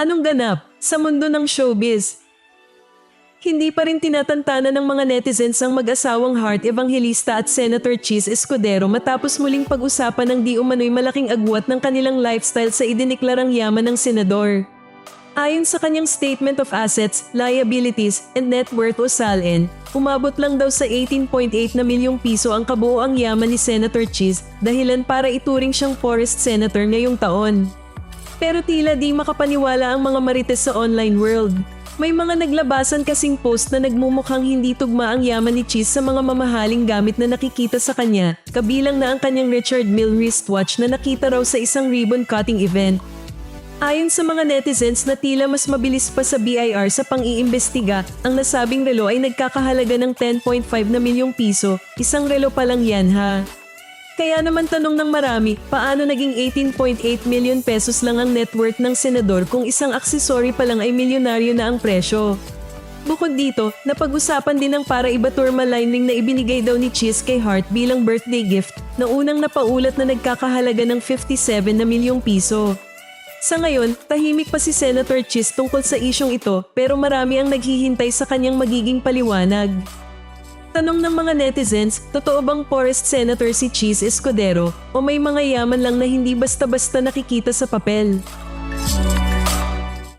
Anong ganap sa mundo ng showbiz? Hindi pa rin tinatantana ng mga netizens ang mag-asawang Hart Evangelista at Senator Cheese Escudero matapos muling pag-usapan ng di umano'y malaking agwat ng kanilang lifestyle sa idiniklarang yaman ng senador. Ayon sa kanyang Statement of Assets, Liabilities, and Net Worth o SALN, umabot lang daw sa 18.8 na milyong piso ang kabuoang yaman ni Senator Cheese dahilan para ituring siyang forest senator ngayong taon. Pero tila di makapaniwala ang mga marites sa online world. May mga naglabasan kasing post na nagmumukhang hindi tugma ang yaman ni Cheese sa mga mamahaling gamit na nakikita sa kanya, kabilang na ang kanyang Richard Mille wristwatch na nakita raw sa isang ribbon cutting event. Ayon sa mga netizens na tila mas mabilis pa sa BIR sa pang-iimbestiga, ang nasabing relo ay nagkakahalaga ng 10.5 na milyong piso, isang relo pa lang yan ha. Kaya naman tanong ng marami, paano naging 18.8 million pesos lang ang net worth ng senador kung isang aksesory pa lang ay milyonaryo na ang presyo? Bukod dito, napag-usapan din ang para iba turma lining na ibinigay daw ni Cheese kay Hart bilang birthday gift na unang napaulat na nagkakahalaga ng 57 na milyong piso. Sa ngayon, tahimik pa si Senator Cheese tungkol sa isyong ito pero marami ang naghihintay sa kanyang magiging paliwanag. Tanong ng mga netizens, totoo bang Forest Senator si Cheese Escudero o may mga yaman lang na hindi basta-basta nakikita sa papel?